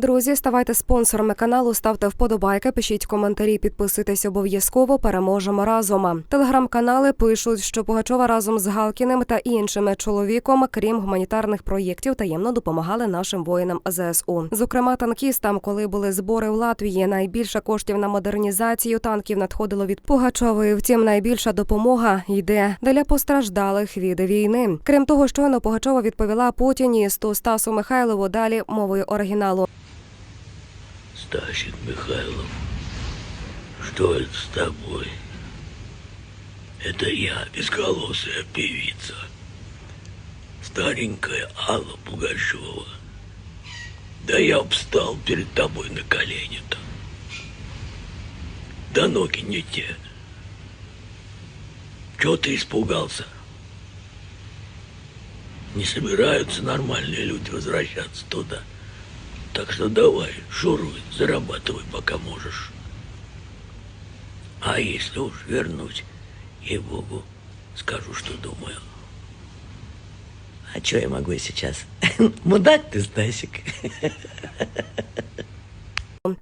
Друзі, ставайте спонсорами каналу, ставте вподобайки, пишіть коментарі, підписуйтесь обов'язково. Переможемо разом. Телеграм-канали пишуть, що Пугачова разом з Галкіним та іншими чоловіком, крім гуманітарних проєктів, таємно допомагали нашим воїнам ЗСУ. Зокрема, танкістам, коли були збори в Латвії, найбільше коштів на модернізацію танків надходило від Пугачової. Втім, найбільша допомога йде для постраждалих від війни. Крім того, щойно Пугачова відповіла Путіністу Стасу Михайлову далі мовою оригіналу. Стасик Михайлов, что это с тобой? Это я, безголосая певица. Старенькая Алла Пугачева. Да я встал перед тобой на колени-то. Да ноги не те. Чего ты испугался? Не собираются нормальные люди возвращаться туда. Так что давай, шуруй, зарабатывай, пока можешь. А если уж вернуть, ей-богу, скажу, что думаю. А что я могу сейчас? Мудак ты, Стасик.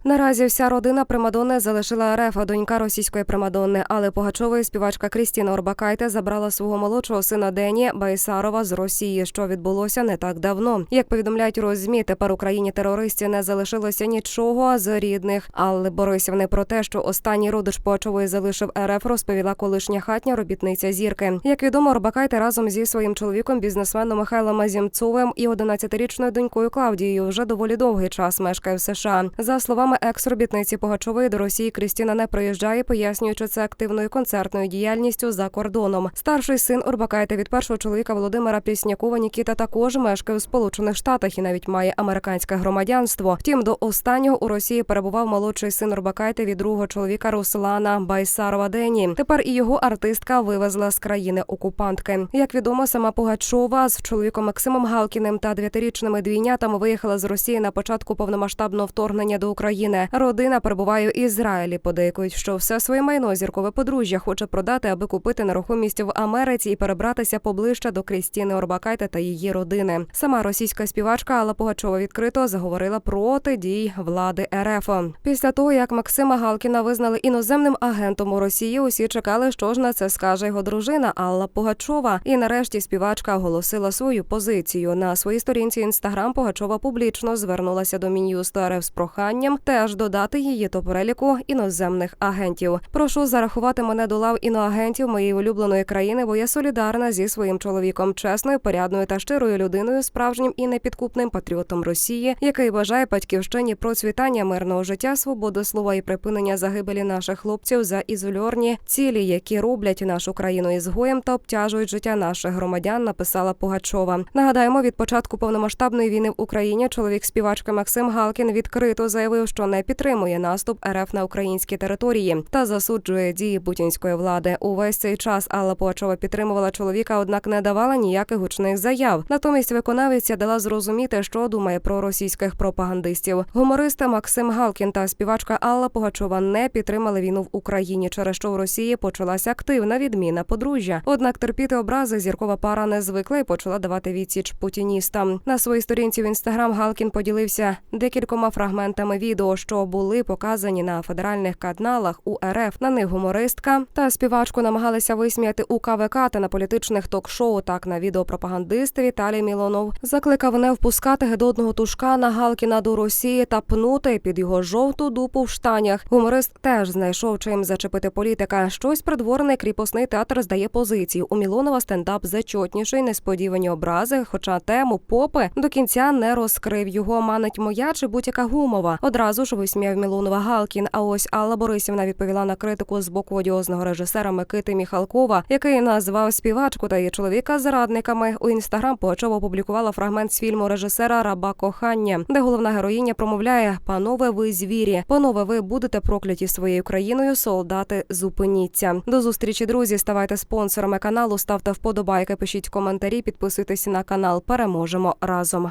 Наразі вся родина Примадонни залишила РФ, а донька російської Примадонни. Але Пугачової співачка Крістіна Орбакайте забрала свого молодшого сина Дені Байсарова з Росії, що відбулося не так давно. Як повідомляють розмі, тепер Україні терористів не залишилося нічого з рідних. Але Борисівни про те, що останній родич Пугачової залишив РФ, розповіла колишня хатня робітниця зірки. Як відомо, Орбакайте разом зі своїм чоловіком, бізнесменом Михайлом Азімцовим і 11-річною донькою Клавдією вже доволі довгий час мешкає в США. За словами екс-робітниці Пугачової, до Росії Крістіна не приїжджає, пояснюючи це активною концертною діяльністю за кордоном. Старший син Орбакайте від першого чоловіка Володимира Піснякова Нікіта також мешкає у Сполучених Штатах і навіть має американське громадянство. Втім, до останнього у Росії перебував молодший син Орбакайте від другого чоловіка Руслана Байсарова Дені. Тепер і його артистка вивезла з країни окупантки. Як відомо, сама Пугачова з чоловіком Максимом Галкіним та дев'ятирічними двійнятами виїхала з Росії на початку повномасштабного вторгнення до України. Родина перебуває в Ізраїлі. Подейкують, що все своє майно зіркове подружжя хоче продати, аби купити нерухомість в Америці і перебратися поближче до Крістіни Орбакайте та її родини. Сама російська співачка Алла Пугачова відкрито заговорила проти дій влади РФ. Після того, як Максима Галкіна визнали іноземним агентом у Росії, усі чекали, що ж на це скаже його дружина Алла Пугачова. І нарешті співачка оголосила свою позицію на своїй сторінці інстаграм. Пугачова публічно звернулася до Мін'юсту РФ з проханням теж додати її до переліку іноземних агентів. Прошу зарахувати мене до лав іноагентів моєї улюбленої країни, бо я солідарна зі своїм чоловіком, чесною, порядною та щирою людиною, справжнім і непідкупним патріотом Росії, який бажає батьківщині процвітання мирного життя, свободи слова і припинення загибелі наших хлопців за ізольорні цілі, які роблять нашу країну ізгоєм та обтяжують життя наших громадян. Написала Пугачова. Нагадаємо, від початку повномасштабної війни в Україні чоловік співачки Максим Галкін відкрито заявив, що не підтримує наступ РФ на українські території та засуджує дії путінської влади. Увесь цей час Алла Пугачова підтримувала чоловіка, однак не давала ніяких гучних заяв. Натомість виконавиця дала зрозуміти, що думає про російських пропагандистів. Гумористи Максим Галкін та співачка Алла Пугачова не підтримали війну в Україні, через що в Росії почалася активна відміна подружжя. Однак терпіти образи зіркова пара не звикла і почала давати відсіч путіністам. На своїй сторінці в інстаграм Галкін поділився декількома фрагментами відео, що були показані на федеральних каналах у РФ. На них гумористка та співачку намагалися висміяти у КВК та на політичних ток-шоу. Так на відео пропагандист Віталій Мілонов закликав не впускати гедотного тушкана Галкіна до Росії та пнути під його жовту дупу в штанях. Гуморист теж знайшов чим зачепити політика. Щось придворний кріпосний театр здає позицію. У Мілонова стендап зачотніший, несподівані образи. Хоча тему попи до кінця не розкрив його. Манить моя чи будь-яка гумова. Одразу ж висміяв Мілонова Галкін. А ось Алла Борисівна відповіла на критику з боку одіозного режисера Микити Міхалкова, який назвав співачку та її чоловіка зрадниками. У інстаграм Пугачова опублікувала фрагмент з фільму режисера Раба кохання, де головна героїня промовляє: Панове, ви звірі, панове, ви будете прокляті своєю країною. Солдати, зупиніться. До зустрічі, друзі. Ставайте спонсорами каналу, ставте вподобайки, пишіть коментарі, підписуйтесь на канал. Переможемо разом.